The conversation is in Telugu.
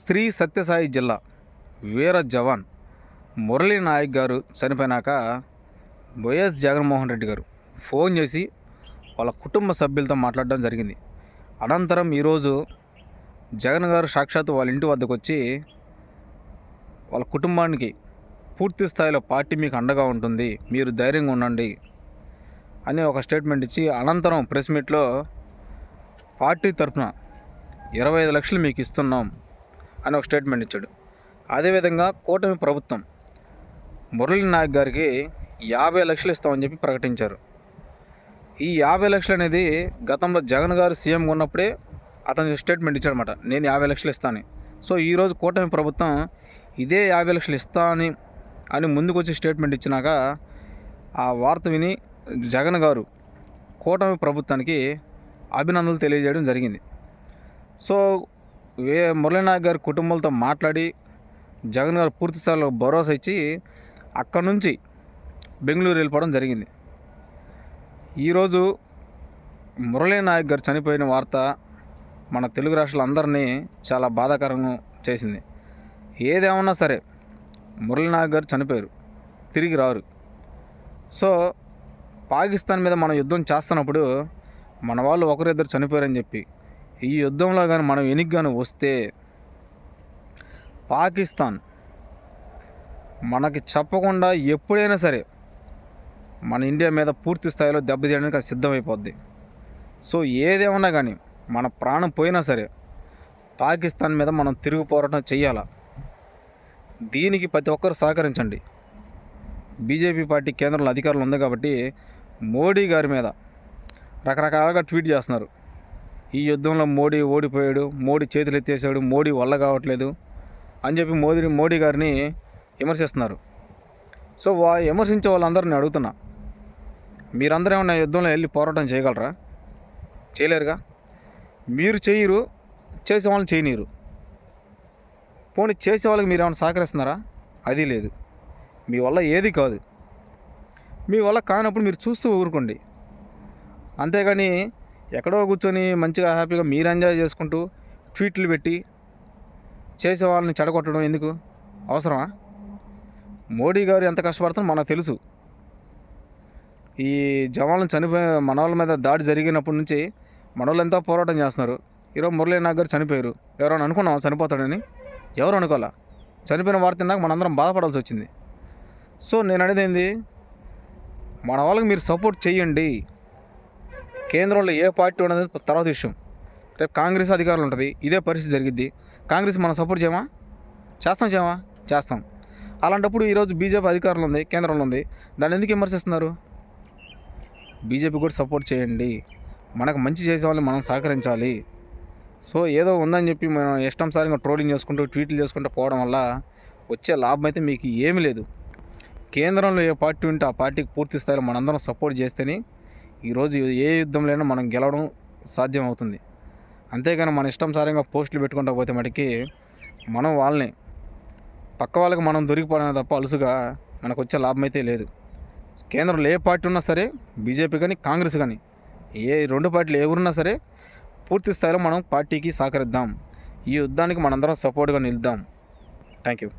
శ్రీ సత్యసాయి జిల్లా వీర జవాన్ మురళీ నాయక్ గారు చనిపోయినాక వైఎస్ జగన్మోహన్ రెడ్డి గారు ఫోన్ చేసి వాళ్ళ కుటుంబ సభ్యులతో మాట్లాడడం జరిగింది. అనంతరం ఈరోజు జగన్ గారు సాక్షాత్తు వాళ్ళ ఇంటి వద్దకు వచ్చి వాళ్ళ కుటుంబానికి పూర్తి స్థాయిలో పార్టీ మీకు అండగా ఉంటుంది మీరు ధైర్యంగా ఉండండి అని ఒక స్టేట్మెంట్ ఇచ్చి అనంతరం ప్రెస్ మీట్లో పార్టీ తరఫున ఇరవై ఐదు లక్షలు మీకు ఇస్తున్నాం. అని ఒక స్టేట్మెంట్ ఇచ్చాడు. అదేవిధంగా కూటమి ప్రభుత్వం మురళీ నాయక్ గారికి యాభై లక్షలు ఇస్తామని చెప్పి ప్రకటించారు. ఈ యాభై లక్షలు అనేది గతంలో జగన్ గారు సీఎంగా ఉన్నప్పుడే అతను స్టేట్మెంట్ ఇచ్చాడనమాట నేను యాభై లక్షలు ఇస్తాను సో ఈరోజు కూటమి ప్రభుత్వం ఇదే యాభై లక్షలు ఇస్తా అని అని ముందుకు వచ్చి స్టేట్మెంట్ ఇచ్చినాక ఆ వార్త విని జగన్ గారు కూటమి ప్రభుత్వానికి అభినందనలు తెలియజేయడం జరిగింది. సో వే మురళీనాయక్ గారి కుటుంబాలతో మాట్లాడి జగన్ గారు పూర్తి స్థాయిలో భరోసా ఇచ్చి అక్కడ నుంచి బెంగళూరు వెళ్ళిపోవడం జరిగింది. ఈరోజు మురళీనాయక్ గారు చనిపోయిన వార్త మన తెలుగు రాష్ట్రాలందరినీ చాలా బాధాకరంగా చేసింది. ఏదేమన్నా సరే మురళీనాయక్ గారు చనిపోయారు తిరిగి రారు. సో పాకిస్తాన్ మీద మనం యుద్ధం చేస్తున్నప్పుడు మన వాళ్ళు ఒకరిద్దరు చనిపోయారని చెప్పి ఈ యుద్ధంలో కానీ మనం వెనక్కి కానీ వస్తే పాకిస్తాన్ మనకి చెప్పకుండా ఎప్పుడైనా సరే మన ఇండియా మీద పూర్తి స్థాయిలో దెబ్బతీయడానికి అది సిద్ధమైపోద్ది. సో ఏదేమన్నా కానీ మన ప్రాణం పోయినా సరే పాకిస్తాన్ మీద మనం తిరుగు పోరాటం చెయ్యాలా? దీనికి ప్రతి ఒక్కరు సహకరించండి. బీజేపీ పార్టీ కేంద్రంలో అధికారులు ఉంది కాబట్టి మోడీ గారి మీద రకరకాలుగా ట్వీట్ చేస్తున్నారు. ఈ యుద్ధంలో మోడీ ఓడిపోయాడు మోడీ చేతులు ఎత్తేసాడు మోడీ వల్ల కావట్లేదు అని చెప్పి మోదీ మోడీ గారిని విమర్శిస్తున్నారు. సో వా విమర్శించే వాళ్ళందరిని అడుగుతున్నా. మీరందరూ ఏమన్నా యుద్ధంలో వెళ్ళి పోరాటం చేయగలరా? చేయలేరుగా? మీరు చేయరు చేసే వాళ్ళని చేయనీరు పోనీ చేసే వాళ్ళకి మీరు ఏమైనా సహకరిస్తున్నారా? అది లేదు. మీ వల్ల ఏది కాదు. మీ వల్ల కానప్పుడు మీరు చూస్తూ ఊరుకోండి. అంతేగాని ఎక్కడో కూర్చొని మంచిగా హ్యాపీగా మీరు ఎంజాయ్ చేసుకుంటూ ట్వీట్లు పెట్టి చేసే వాళ్ళని చెడగొట్టడం ఎందుకు? అవసరమా? మోడీ గారు ఎంత కష్టపడుతుందో మనకు తెలుసు. ఈ జవాన్లు చనిపోయి మన వాళ్ళ మీద దాడి జరిగినప్పటి నుంచి మన వాళ్ళు ఎంతో పోరాటం చేస్తున్నారు. ఈరోజు మురళీ నాగ్ గారు చనిపోయారు. ఎవరైనా అనుకున్నాం చనిపోతాడని? ఎవరు అనుకోవాలా? చనిపోయిన వార్త తిన్నాక మనందరం బాధపడాల్సి వచ్చింది. సో నేను అనేది ఏంది? మన వాళ్ళకి మీరు సపోర్ట్ చేయండి. కేంద్రంలో ఏ పార్టీ ఉండదు తర్వాత విషయం. రేపు కాంగ్రెస్ అధికారులు ఉంటుంది ఇదే పరిస్థితి జరిగిద్ది. కాంగ్రెస్ మనం సపోర్ట్ చేయమా? చేస్తాం చేయమా? చేస్తాం. అలాంటప్పుడు ఈరోజు బీజేపీ అధికారులు ఉంది కేంద్రంలో ఉంది. దాన్ని ఎందుకు విమర్శిస్తున్నారు? బీజేపీ కూడా సపోర్ట్ చేయండి. మనకు మంచి చేసే వాళ్ళని మనం సహకరించాలి. సో ఏదో ఉందని చెప్పి మనం ఇష్టంసారిగా ట్రోలింగ్ చేసుకుంటూ ట్వీట్లు చేసుకుంటూ పోవడం వల్ల వచ్చే లాభం అయితే మీకు ఏమీ లేదు. కేంద్రంలో ఏ పార్టీ ఉంటే ఆ పార్టీకి పూర్తి స్థాయిలో మనందరం సపోర్ట్ చేస్తేనే ఈరోజు ఏ యుద్ధంలోనైనా మనం గెలవడం సాధ్యం అవుతుంది అంతేగాని మన ఇష్టం సారంగా పోస్టులు పెట్టుకుంటా పోతే మటుకి మనం వాళ్ళని పక్క వాళ్ళకి మనం దొరికిపోవడం తప్ప అలుసుగా మనకు వచ్చే లాభం అయితే లేదు. కేంద్రంలో ఏ పార్టీ ఉన్నా సరే బీజేపీ కానీ కాంగ్రెస్ కానీ ఏ రెండు పార్టీలు ఎవరున్నా సరే పూర్తి స్థాయిలో మనం పార్టీకి సహకరిద్దాం. ఈ యుద్ధానికి మనందరం సపోర్ట్గా నిలుద్దాం. Thank you